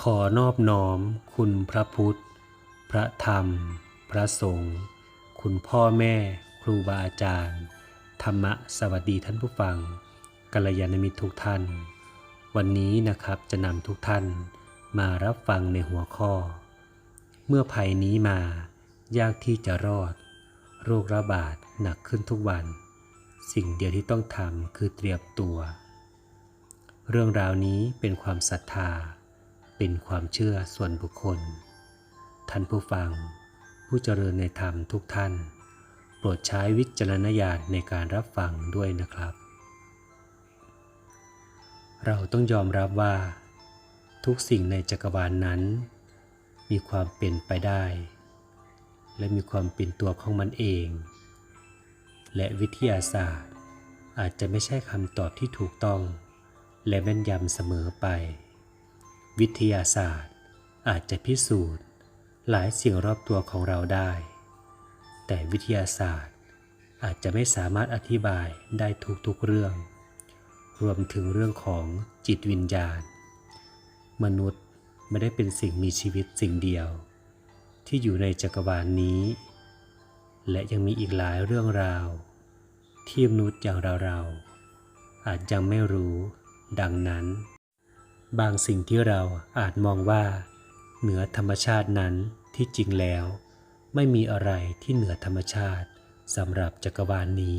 ขอนอบน้อมคุณพระพุทธ พระธรรม พระสงฆ์คุณพ่อแม่ ครูบาอาจารย์ ธรรมะสวัสดีท่านผู้ฟังกัลยาณมิตรทุกท่าน วันนี้นะครับจะนำทุกท่านมารับฟังในหัวข้อ เมื่อภัยนี้มายากที่จะรอด โรคระบาดหนักขึ้นทุกวัน สิ่งเดียวที่ต้องทำคือเตรียมตัว เรื่องราวนี้เป็นความศรัทธา เป็นความเชื่อส่วนบุคคล ท่านผู้ฟัง ผู้เจริญในธรรมทุกท่าน โปรดใช้วิจารณญาณในการรับฟังด้วยนะครับ เราต้องยอมรับว่า ทุกสิ่งในจักรวาลนนั้น มีความเป็นไปได้ และมีความเป็นตัวของมันเอง และวิทยาศาสตร์ อาจจะไม่ใช่คำตอบที่ถูกต้อง และแม่นยำเสมอไป วิทยาศาสตร์ อาจจะพิสูจน์ หลายสิ่งรอบตัวของเราได้ แต่วิทยาศาสตร์อาจจะไม่สามารถอธิบายได้ทุกๆเรื่อง รวมถึงเรื่องของจิตวิญญาณ มนุษย์ไม่ได้เป็นสิ่งมีชีวิตสิ่งเดียว ที่อยู่ในจักรวาลนนี้ และยังมีอีกหลายเรื่องราว ที่มนุษย์อย่างเราๆอาจยังไม่รู้ ดังนั้น บางสิ่งที่เราอาจมองว่า เหนือธรรมชาตินั้นที่จริงแล้ว ไม่มีอะไรที่เหนือธรรมชาติสำหรับจักรวาลนนี้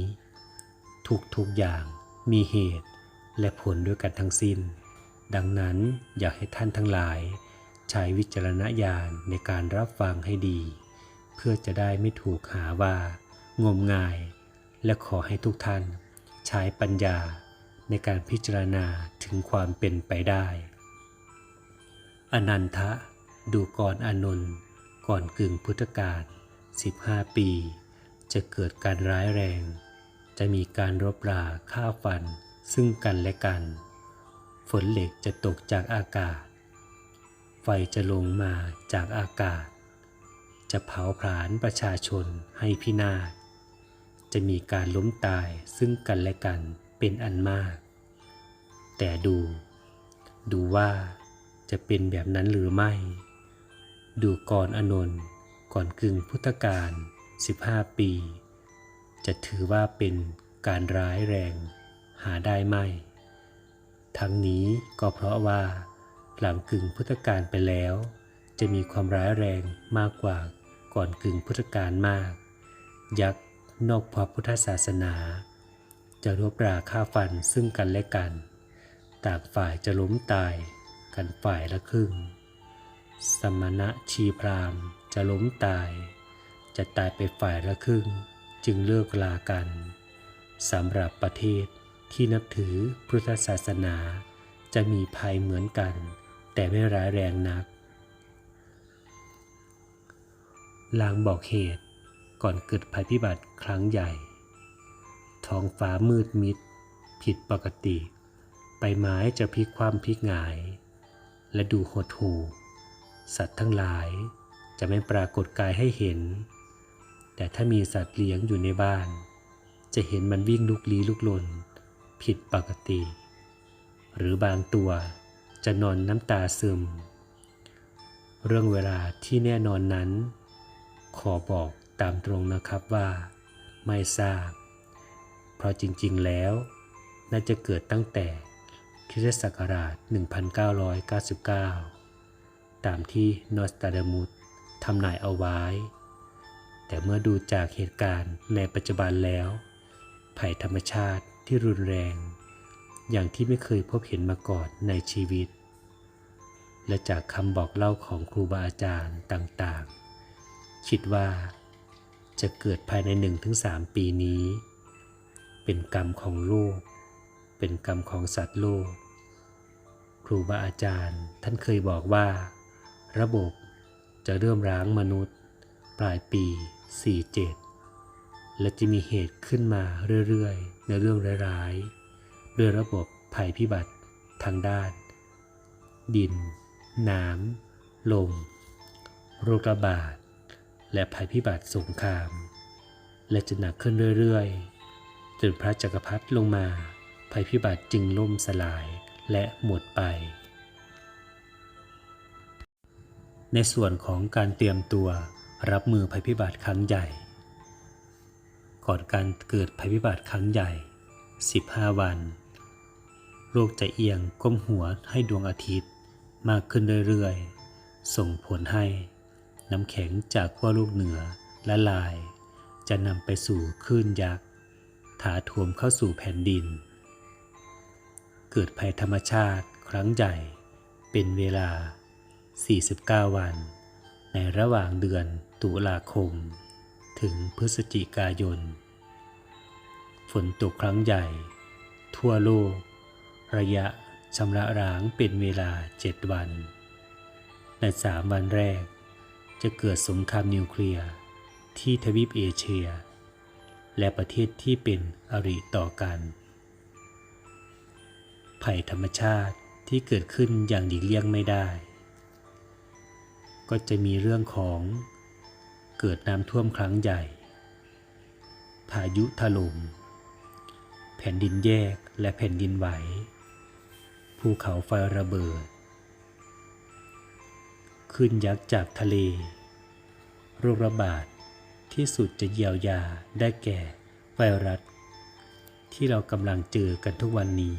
ทุกๆอย่างมีเหตุและผลด้วยกันทั้งสิ้น ดังนั้นอยากให้ท่านทั้งหลาย ใช้วิจารณญาณในการรับฟังให้ดี เพื่อจะได้ไม่ถูกหาว่า งมงาย และขอให้ทุกท่าน ใช้ปัญญา ในการพิจารณาถึงความเป็นไปได้ อนันทะ ดูก่อนอนนท์ก่อนกึ่งพุทธกาล15 ปี จะเกิดการร้ายแรง จะมีการรบราฆ่าฟันซึ่งกันและกัน ฝนเหล็กจะตกจากอากาศ ไฟจะลงมาจากอากาศ จะเผาผลาญประชาชนให้พินาศ จะมีการล้มตายซึ่งกันและกัน เป็นอันมาก แต่ดู ดูว่าจะเป็นแบบนั้นหรือไม่ ดูก่อนอนนท์ก่อนกึ่งพุทธกาล15 ปี จะถือว่าเป็นการร้ายแรงหาได้ไม่ ทั้งนี้ก็เพราะว่าหลังกึ่งพุทธกาลไปแล้ว จะมีความร้ายแรงมากกว่าก่อนกึ่งพุทธกาลมาก ยักษ์นอกพระพุทธศาสนา จะรบราฆ่าฟันซึ่งกันและกัน ต่างฝ่ายจะล้มตายกันฝ่ายละครึ่ง สมณะชีพรามจะล้มตาย จะตายไปฝ่ายละครึ่ง จึงเลิกลากันสำหรับประเทศที่นับถือพุทธศาสนาจะมีภัยเหมือนกัน แต่ไม่ร้ายแรงนัก ลางบอกเหตุก่อนเกิดภัยพิบัติครั้งใหญ่ ท้องฟ้ามืดมิด ผิดปกติ ใบไม้จะพลิกความพลิกหงาย และดูหดหูสัตว์ทั้งหลายจะไม่ปรากฏกายให้เห็น แต่ถ้ามีสัตว์เลี้ยงอยู่ในบ้าน จะเห็นมันวิ่งลุกลี้ลุกลน ผิดปกติ หรือบางตัวจะนอนน้ำตาซึม เรื่องเวลาที่แน่นอนนั้น ขอบอกตามตรงนะครับว่า ไม่ทราบ เพราะจริงๆแล้ว น่าจะเกิดตั้งแต่คริสตศักราช 1999 ตามที่นอสตาดามุสทำนายเอาไว้ แต่เมื่อดูจากเหตุการณ์ในปัจจุบันแล้ว ภัยธรรมชาติที่รุนแรง อย่างที่ไม่เคยพบเห็นมาก่อนในชีวิต และจากคำบอกเล่าของครูบาอาจารย์ต่างๆ คิดว่าจะเกิดภายใน 1-3 ปีนี้ เป็นกรรมของโลกเป็นกรรมของสัตว์โลก ครูบาอาจารย์ท่านเคยบอกว่า ระบบจะเริ่มร้างมนุษย์ ปลายปี 47 และจะมีเหตุขึ้นมาเรื่อยๆ ในเรื่องร้ายๆ ด้วยระบบภัยพิบัติทางด้าน ดิน น้ำ ลม โรคระบาด และภัยพิบัติสงคราม และจะหนักขึ้นเรื่อยๆ จนพระจักรพรรดิลงมา ภัยพิบัติจึงล่มสลายและหมดไป ในส่วนของการเตรียมตัวรับมือภัยพิบัติครั้งใหญ่ ก่อนการเกิดภัยพิบัติครั้งใหญ่ 15 วัน โลกจะเอียงก้มหัวให้ดวงอาทิตย์มากขึ้นเรื่อยๆ ส่งผลให้น้ำแข็งจากขั้วโลกเหนือละลาย จะนำไปสู่คลื่นยักษ์ ถาโถมเข้าสู่แผ่นดิน เกิดภัยธรรมชาติครั้งใหญ่เป็นเวลา 49 วัน ในระหว่างเดือนตุลาคม ถึงพฤศจิกายน ฝนตกครั้งใหญ่ ทั่วโลก ระยะชำระล้างเป็นเวลา 7 วัน ใน 3 วันแรกจะเกิดสงครามนิวเคลียร์ที่ทวีปเอเชีย และประเทศที่เป็นอริต่อกัน ภัยธรรมชาติที่เกิดขึ้นอย่างหลีกเลี่ยงไม่ได้ ก็จะมีเรื่องของเกิดน้ำท่วมครั้งใหญ่ พายุถล่ม แผ่นดินแยกและแผ่นดินไหว ภูเขาไฟระเบิด ขึ้นยักษ์จากทะเล โรคระบาด ที่สุดจะเยียวยาได้แก่ไวรัส ที่เรากำลังเจอกันทุกวันนี้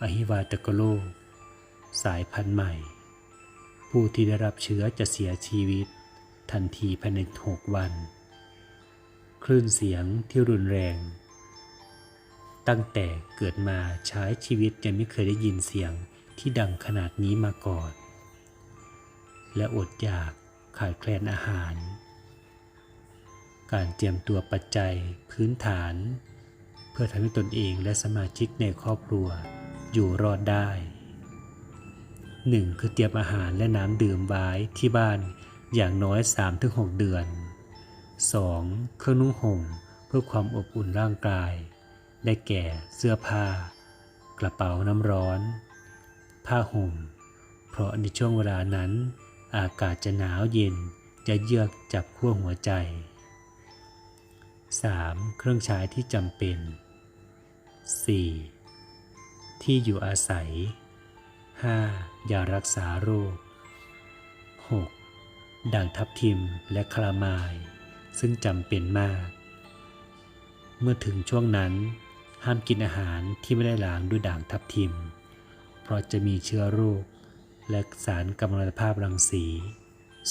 อหิวาตกโรคสายพันธุ์ใหม่ ผู้ที่ได้รับเชื้อจะเสียชีวิต ทันทีภายใน6วัน คลื่นเสียงที่รุนแรง ตั้งแต่เกิดมาใช้ชีวิตยังไม่เคยได้ยินเสียงที่ดังขนาดนี้มาก่อน และอดอยากขาดแคลนอาหาร การเตรียมตัวปัจจัยพื้นฐาน เพื่อทำให้ตนเองและสมาชิกในครอบครัวอยู่รอดได้ 1. คือเตรียมอาหารและน้ำดื่มไว้ที่บ้านอย่างน้อย 3-6 เดือน 2. เครื่องนุ่งห่มเพื่อความอบอุ่นร่างกาย ได้แก่เสื้อผ้า กระเป๋าน้ำร้อน ผ้าห่ม เพราะในช่วงเวลานั้น อากาศจะหนาวเย็นจะเยือกจับขั้วหัวใจ 3. เครื่องใช้ที่จำเป็น 4. ที่อยู่อาศัย 5. ยารักษาโรค 6. ด่างทับทิมและคลามาย ซึ่งจำเป็นมาก เมื่อถึงช่วงนั้นห้ามกินอาหารที่ไม่ได้ล้างด้วยด่างทับทิม เพราะจะมีเชื้อโรคและสารกัมมันภาพรังสี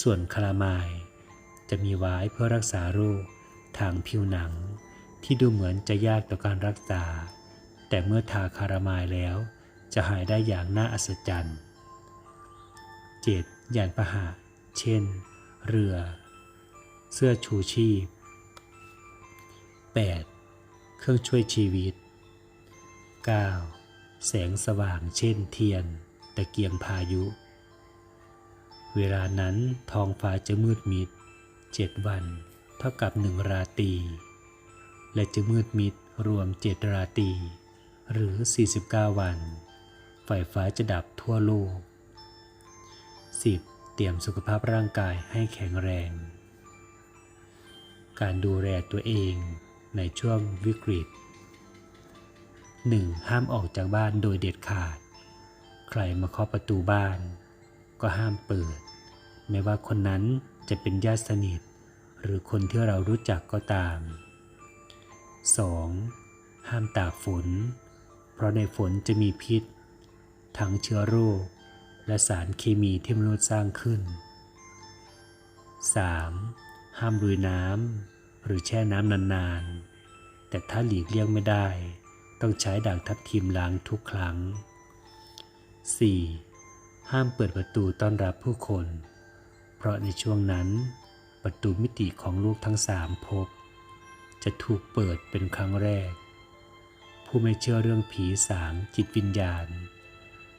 ส่วนคลามาย จะมีไว้เพื่อรักษาโรค ทางผิวหนัง ที่ดูเหมือนจะยากต่อการรักษา แต่เมื่อทาคารามายแล้ว จะหายได้อย่างน่าอัศจรรย์ 7. ยานพาหะ เช่น เรือ เสื้อชูชีพ 8. เครื่องช่วยชีวิต 9. แสงสว่างเช่นเทียน ตะเกียงพายุ เวลานั้นท้องฟ้าจะมืดมิดเจ็ดวัน เท่ากับหนึ่งราตรี และจะมืดมิดรวมเจ็ดราตรีหรือ 49 วัน ไฟฟ้าจะดับทั่วโลก 10. เตรียมสุขภาพร่างกายให้แข็งแรง การดูแลตัวเองในช่วงวิกฤต 1. ห้ามออกจากบ้านโดยเด็ดขาด ใครมาเคาะประตูบ้าน ก็ห้ามเปิด ไม่ว่าคนนั้นจะเป็นญาติสนิท หรือคนที่เรารู้จักก็ตาม 2. ห้ามตากฝน เพราะในฝนจะมีพิษ ทั้งเชื้อโรค และสารเคมีที่มนุษย์สร้างขึ้น 3. ห้ามลุยน้ำหรือแช่น้ำนานๆ แต่ถ้าหลีกเลี่ยงไม่ได้ ต้องใช้ด่างทับทิมล้างทุกครั้ง 4. ห้ามเปิดประตูต้อนรับผู้คน เพราะในช่วงนั้น ประตูมิติของโลกทั้งสามภพจะถูกเปิดเป็นครั้งแรก ผู้ไม่เชื่อเรื่องผีสางจิตวิญญาณ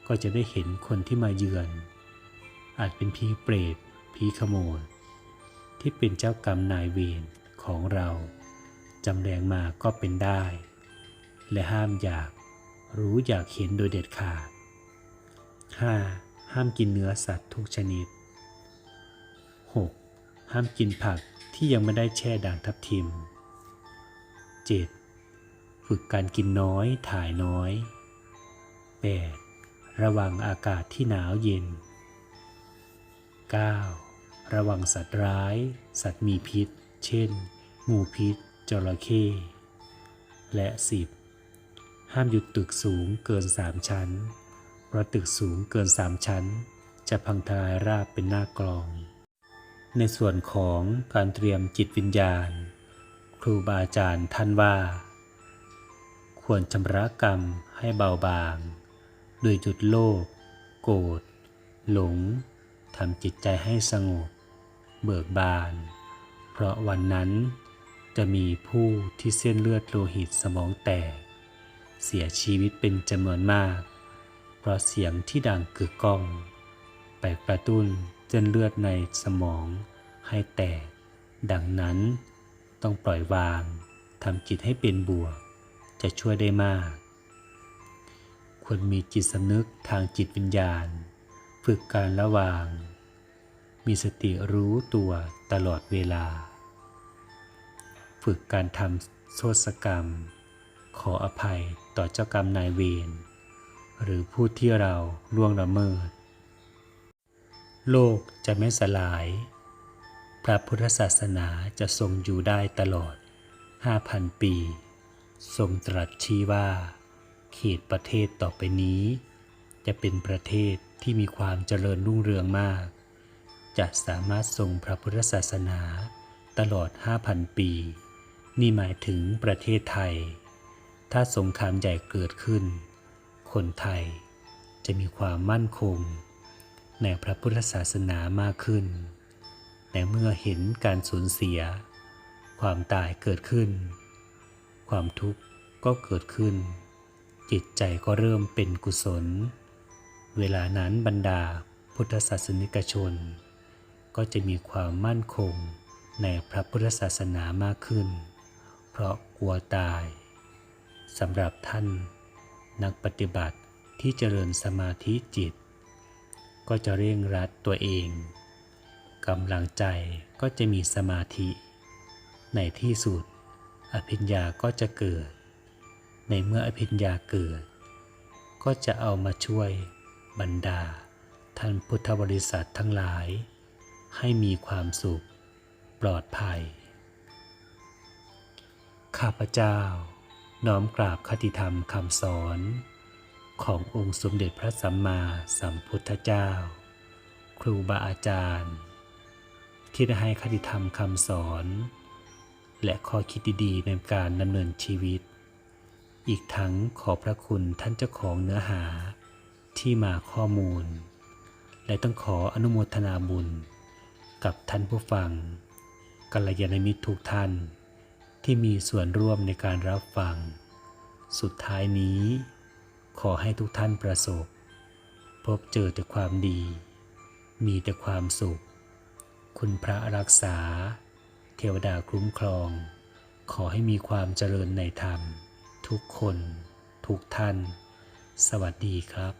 ก็จะได้เห็นคนที่มาเยือน อาจเป็นผีเปรตผีขโมยที่เป็นเจ้ากรรมนายเวรของเราจำแรงมาก็เป็นได้ และห้ามอยากรู้อยากเห็นโดยเด็ดขาด 5. ห้ามกินเนื้อสัตว์ทุกชนิด ห้ามกินผักที่ยังไม่ได้แช่ด่างทับทิม 7. ฝึกการกินน้อยถ่ายน้อย 8. ระวังอากาศที่หนาวเย็น 9. ระวังสัตว์ร้าย สัตว์มีพิษ เช่น งูพิษ จระเข้ และ 10. ห้ามหยุดตึกสูงเกิน 3 ชั้น เพราะตึกสูงเกิน 3 ชั้น จะพังทลายราบเป็นหน้ากลอง ในส่วนของการเตรียมจิตวิญญาณ ครูบาอาจารย์ท่านว่า ควรชำระกรรมให้เบาบางโดยหยุดโลภโกรธหลงทำจิตใจให้สงบ เบิกบาน เพราะวันนั้นจะมีผู้ที่เส้นเลือดโลหิตสมองแตก เสียชีวิตเป็นจำนวนมาก เพราะเสียงที่ดังกึกก้อง ไปกระตุ้น ส้นเลือดในสมองให้แตก ดังนั้นต้องปล่อยวางทำจิตให้เป็นบวก จะช่วยได้มาก ควรมีจิตสำนึกทางจิตวิญญาณ ฝึกการระวาง มีสติรู้ตัวตลอดเวลา ฝึกการทำโทษกรรม ขออภัยต่อเจ้ากรรมนายเวรหรือผู้ที่เราล่วงละเมิด โลกจะไม่สลาย พระพุทธศาสนาจะทรงอยู่ได้ตลอด 5,000 ปี ทรงตรัสชี้ว่า เขตประเทศต่อไปนี้ จะเป็นประเทศที่มีความเจริญรุ่งเรืองมาก จะสามารถทรงพระพุทธศาสนาตลอด 5,000 ปี นี่หมายถึงประเทศไทย ถ้าสงครามใหญ่เกิดขึ้น คนไทยจะมีความมั่นคง ในพระพุทธศาสนามากขึ้น แต่เมื่อเห็นการสูญเสีย ความตายเกิดขึ้น ความทุกข์ก็เกิดขึ้น จิตใจก็เริ่มเป็นกุศล เวลานั้นบรรดาพุทธศาสนิกชน ก็จะมีความมั่นคงในพระพุทธศาสนามากขึ้น เพราะกลัวตายสำหรับท่าน นักปฏิบัติที่เจริญสมาธิจิต ก็จะเร่งรัดตัวเองกำลังใจก็จะมีสมาธิ ในที่สุด อภิญญาก็จะเกิด ในเมื่ออภิญญาเกิด ก็จะเอามาช่วยบรรดา ท่านพุทธบริษัททั้งหลาย ให้มีความสุข ปลอดภัย ข้าพเจ้า น้อมกราบคติธรรมคำสอน ขององค์สมเด็จพระสัมมาสัมพุทธเจ้า ครูบาอาจารย์ ที่ได้ให้คติธรรมคำสอน และข้อคิดดีๆในการดำเนินชีวิต อีกทั้งขอพระคุณท่านเจ้าของเนื้อหาที่มาข้อมูล และต้องขออนุโมทนาบุญ กับท่านผู้ฟังกัลยาณมิตรทุกท่าน ที่มีส่วนร่วมในการรับฟัง สุดท้ายนี้ ขอให้ทุกท่านประสบ พบเจอแต่ความดี มีแต่ความสุข คุณพระรักษา เทวดาคุ้มครอง ขอให้มีความเจริญในธรรม ทุกคน ทุกท่าน สวัสดีครับ